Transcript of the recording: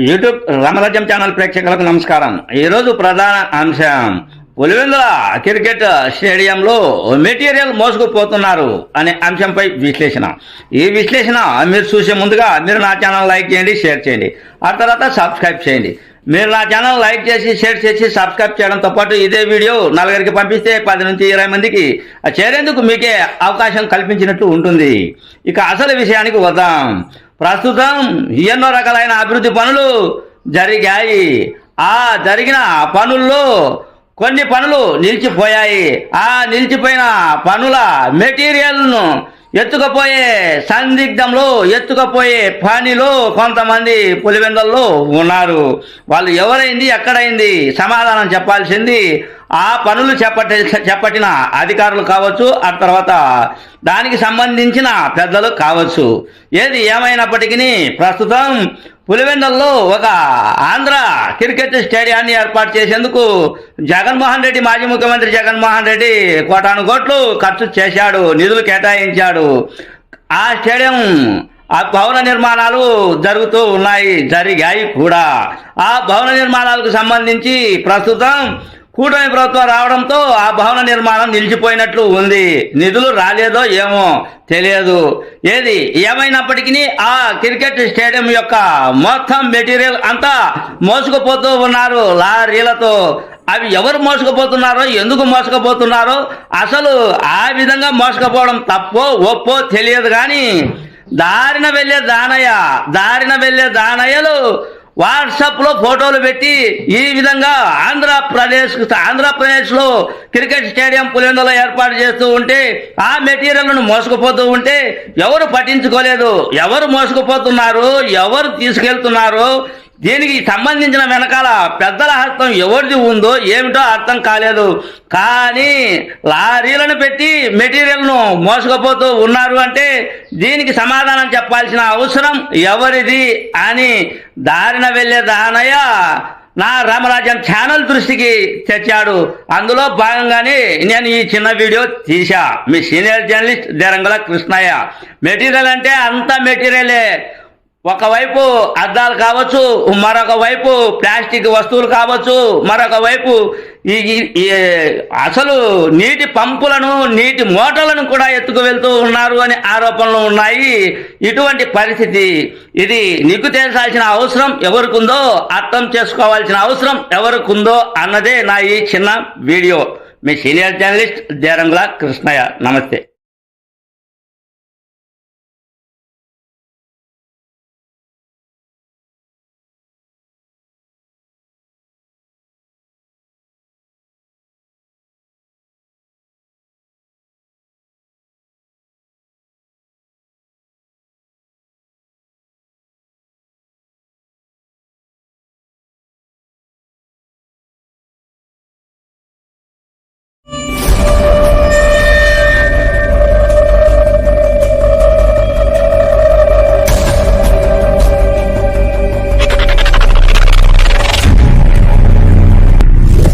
YouTube రామరాజ్యం channel ప్రేక్షకులకు నమస్కారం. ఈరోజు ప్రధాన అంశం పులివెందుల క్రికెట్ స్టేడియంలో మెటీరియల్ మోసుకుపోతున్నారు అనే అంశంపై విశ్లేషణ. ఈ విశ్లేషణ మీరు చూసే ముందుగా మీరు నా ఛానల్ లైక్ చేయండి షేర్ చేయండి. ఆ తర్వాత సబ్స్క్రైబ్ చేయండి. మీరు నా ఛానల్ లైక్ చేసి షేర్ చేసి సబ్స్క్రైబ్ చేయడంతో పాటు ఇదే వీడియో నలుగురికి పంపిస్తే పది నుంచి ఇరవై మందికి చేరేందుకు మీకే అవకాశం కల్పించినట్టు ఉంటుంది. ఇక అసలు విషయానికి వద్దాం. ప్రస్తుతం ఎన్నో రకాలైన అభివృద్ధి పనులు జరిగాయి. ఆ జరిగిన పనుల్లో కొన్ని పనులు నిలిచిపోయాయి. ఆ నిలిచిపోయిన పనుల మెటీరియల్ను ఎత్తుకపోయే సందిగ్ధంలో ఎత్తుకపోయే పనిలో కొంతమంది పులివెందల్లో ఉన్నారు. వాళ్ళు ఎవరైంది ఎక్కడైంది? సమాధానం చెప్పాల్సింది ఆ పనులు చెప్పటి చెప్పటిన అధికారులు కావచ్చు ఆ తర్వాత దానికి సంబంధించిన పెద్దలు కావచ్చు. ఏది ఏమైనప్పటికీ ప్రస్తుతం పులివెందల్లో ఒక ఆంధ్ర క్రికెట్ స్టేడియాన్ని ఏర్పాటు చేసేందుకు జగన్మోహన్ రెడ్డి మాజీ ముఖ్యమంత్రి జగన్మోహన్ రెడ్డి కోటాను కోట్లు ఖర్చు చేశాడు నిధులు కేటాయించాడు. ఆ స్టేడియం ఆ భవన నిర్మాణాలు జరుగుతూ ఉన్నాయి జరిగాయి కూడా. ఆ భవన నిర్మాణాలకు సంబంధించి ప్రస్తుతం కూటమి ప్రభుత్వం రావడంతో ఆ భవన నిర్మాణం నిలిచిపోయినట్లు ఉంది. నిధులు రాలేదో ఏమో తెలియదు. ఏది? ఏమైనప్పటికీ ఆ క్రికెట్ స్టేడియం యొక్క మొత్తం మెటీరియల్ అంతా మోసుకుపోతూ ఉన్నారు లారీలతో. అవి ఎవరు మోసుకుపోతున్నారో ఎందుకు మోసుకుపోతున్నారో అసలు ఆ విధంగా మోసుకుపోవడం తప్పో ఒప్పో తెలియదు కానీ దారిన వెళ్ళే దానయ్య దారిన వెళ్ళే దానయ్యలు వాట్సాప్లో ఫోటోలు పెట్టి ఈ విధంగా ఆంధ్రప్రదేశ్ ఆంధ్రప్రదేశ్లో క్రికెట్ స్టేడియం పులివెందులో ఏర్పాటు చేస్తూ ఉంటే ఆ మెటీరియల్ను మోసుకుపోతూ ఉంటే ఎవరు పట్టించుకోలేదు. ఎవరు మోసుకుపోతున్నారు? ఎవరు తీసుకెళ్తున్నారు? దీనికి సంబంధించిన వెనకాల పెద్దల హస్తం ఎవరిది ఉందో ఏమిటో అర్థం కాలేదు. కానీ లారీలను పెట్టి మెటీరియల్ను మోసుకుపోతూ ఉన్నారు అంటే దీనికి సమాధానం చెప్పాల్సిన అవసరం ఎవరిది అని దారిన వెళ్ళే దానయ్య నా రామరాజ్యం ఛానల్ దృష్టికి తెచ్చాడు. అందులో భాగంగానే నేను ఈ చిన్న వీడియో తీశా. మీ senior journalist Derangula Krishnaiah. Material అంటే అంత మెటీరియలే. ఒకవైపు అద్దాలు కావచ్చు మరొక వైపు ప్లాస్టిక్ వస్తువులు కావచ్చు మరొక వైపు ఈ ఈ- అసలు నీటి పంపులను నీటి మోటార్లను కూడా ఎత్తుకు వెళ్తూ ఉన్నారు అని ఆరోపణలు ఉన్నాయి. ఇటువంటి పరిస్థితి ఇది నీకు తెలిసాల్సిన అవసరం ఎవరికుందో అర్థం చేసుకోవాల్సిన అవసరం ఎవరికుందో అన్నదే నా ఈ చిన్న వీడియో. మీ సీనియర్ జర్నలిస్ట్ దేరంగుల కృష్ణయ్య. నమస్తే.